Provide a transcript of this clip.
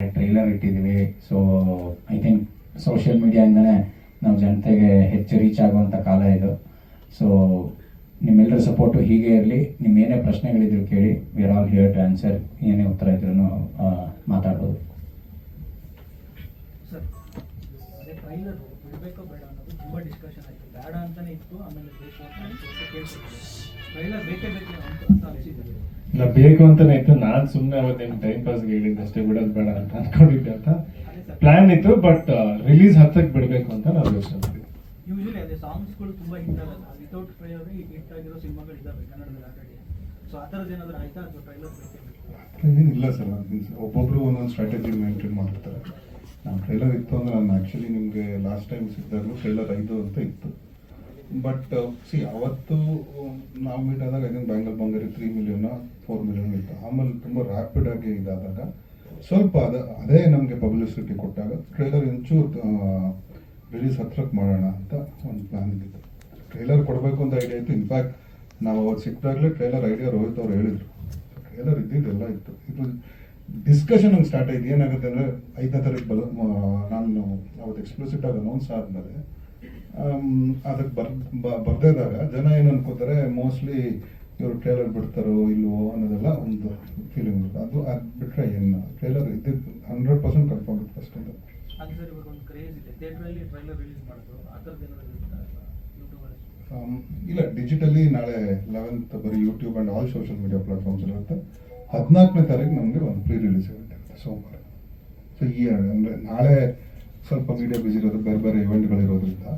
Trailer ಇಟ್ಟಿದ್ದೀವಿ so I think social ಮೀಡಿಯಾಯಿಂದನೇ ನಮ್ಮ ಜನತೆಗೆ ಹೆಚ್ಚು ರೀಚ್ ಆಗುವಂಥ ಕಾಲ ಇದು. ಸೊ ನಿಮ್ಮೆಲ್ಲರ ಸಪೋರ್ಟು ಹೀಗೆ ಇರಲಿ. ನಿಮ್ಮ ಏನೇ ಪ್ರಶ್ನೆಗಳಿದ್ರು ಕೇಳಿ. We're all here to answer ಏನೇ ಉತ್ತರ ಇದ್ರೂ ಅದೇ ಟ್ರೈಲರ್ ಬಿಡಬೇಕೋ ಬೇಡ ಅನ್ನೋದು ತುಂಬ ಡಿಸ್ಕಷನ್ ಆಯಿತು. ಬೇಡ ಅಂತಲೇ ಇತ್ತು ಆಮೇಲೆ ಬೇಕು ಅಂತ ಟ್ರೈಲರ್ ಬೇಕೇ ಬೇಕು ಅಂತ ಅನಿಸಿದ್ದಾರೆ ಇಲ್ಲ ಬೇಕು ಅಂತಾನೆ ಇತ್ತು. ನಾನು ಸುಮ್ಮನೆ ಅವತ್ತೇನು ಟೈಮ್ ಪಾಸ್ಗೆ ಹೇಳಿದ್ದೆ ಅಷ್ಟೇ ಬಿಡೋದು ಬೇಡ ಅಂತ ಅನ್ಕೊಂಡಿದ್ದೆ ಅಂತ. ಪ್ಲ್ಯಾನ್ ಪ್ಲಾನ್ ಇತ್ತು ಬಟ್ ರಿಲೀಸ್ ಹತ್ತಕ್ಕೆ ಬಿಡಬೇಕು ಅಂತ ನಾವು ಯೋಚನೆ ಮಾಡಿದ್ವಿ ಯೂಶಲಿ ಅದೇ ಸಾಂಗ್ಸ್ಗಳು ತುಂಬ ಹಿಟ್ ಆಗಲ್ಲ. ವಿತೌಟ್ ಟ್ರೈಲರ್ ಹಿಟ್ ಆಗಿರೋ ಸಿನಿಮಾಗಳು ಇದ್ದಾವೆ ಕನ್ನಡದಲ್ಲಿ ಆಲ್ರೆಡಿ ಸೊ ಆ ಥರದ್ದು ಏನಾದರೂ ಆಯ್ತಾ ಅಥವಾ ಟ್ರೈಲರ್ ಬೇಕೇ ಬೇಕು? ಏನಿಲ್ಲ ಸರ್ ಒಬ್ಬೊಬ್ರು ಒಂದೊಂದು ಸ್ಟ್ರಾಟಜಿ ಮೇಂಟೈನ್ ಮಾಡಿರ್ತಾರೆ ನಾನು ಟ್ರೈಲರ್ ಇತ್ತು ಅಂದ್ರೆ ನಾನು ಆ್ಯಕ್ಚುಲಿ ನಿಮಗೆ ಲಾಸ್ಟ್ ಟೈಮ್ ಸಿಕ್ಕಿದಾಗಲೂ ಟ್ರೈಲರ್ ಐದು ಅಂತ ಇತ್ತು. ಬಟ್ ಸಿ ಅವತ್ತು ನಾವು ಮೀಟ್ ಆದಾಗ I think bangle Bangari three million four million ಇತ್ತು. ಆಮೇಲೆ ತುಂಬ ರ್ಯಾಪಿಡ್ ಆಗಿ ಇದಾದಾಗ ಸ್ವಲ್ಪ ಅದ, ಅದೇ ನಮಗೆ ಪಬ್ಲಿಸಿಟಿ ಕೊಟ್ಟಾಗ ಟ್ರೈಲರ್ ಒಂಚೂರು ರಿಲೀಸ್ ಹತ್ರಕ್ಕೆ ಮಾಡೋಣ ಅಂತ ಒಂದು ಪ್ಲಾನ್ ಇದ್ದಿತ್ತು ಟ್ರೈಲರ್ ಕೊಡಬೇಕು ಅಂತ ಐಡಿಯಾ ಇತ್ತು. ಇನ್ಫ್ಯಾಕ್ಟ್ ನಾವು ಅವ್ರು ಸಿಕ್ಕಿದಾಗಲೇ ಟ್ರೈಲರ್ ಐಡಿಯಾ ರೋಹಿತ್ ಅವ್ರು ಹೇಳಿದ್ರು. ಟ್ರೈಲರ್ ಇದ್ದಿದ್ದೆಲ್ಲ ಇತ್ತು. ಇದು ಡಿಸ್ಕಷನ್ ಹಂಗೆ ಸ್ಟಾರ್ಟ್ ಆಯ್ತು. ಏನಾಗುತ್ತೆ ಅಂದರೆ ಐದನೇ ತಾರೀಕು ಬಲ ನಾನು ಅವತ್ತು ಎಕ್ಸ್ಪ್ಲಿಸಿಟ್ ಆಗಿ ಅನೌನ್ಸ್ ಆದಮೇಲೆ ಅದಕ್ಕೆ ಬರ್ ಬ- ಬರ್ದಿದ್ದಾಗ ಜನ ಏನು ಅನ್ಕೋತಾರೆ ಮೋಸ್ಟ್ಲಿ ಇವರು ಟ್ರೇಲರ್ ಬಿಡ್ತಾರೋ ಇಲ್ವೋ ಅನ್ನೋದೆಲ್ಲ ಒಂದು ಫೀಲಿಂಗ್ ಅದು ಅದು ಬಿಟ್ಟರೆ ಏನು ಟ್ರೇಲರ್ ಇದ್ದಿದ್ದು ಹಂಡ್ರೆಡ್ ಪರ್ಸೆಂಟ್ ಕನ್ಫರ್ಮ್ ಇತ್ತು ಫಸ್ಟ್ ಅಂತ ಇಲ್ಲ ಡಿಜಿಟಲಿ ನಾಳೆ ಲೆವೆಂತ್ ಬರೀ YouTube and all social media platforms ಇರುತ್ತೆ. ಹದಿನಾಲ್ಕನೇ ತಾರೀಕು ನಮಗೆ ಒಂದು ಪ್ರೀ ರಿಲೀಸ್ ಇರುತ್ತೆ, ಸೋಮವಾರ. ಸೊ ಈ ಅಂದರೆ ನಾಳೆ ಸ್ವಲ್ಪ ಮೀಡಿಯಾ ಬಿಸಿ ಇರೋದು, ಬೇರೆ ಬೇರೆ ಇವೆಂಟ್ಗಳಿರೋದ್ರಿಂದ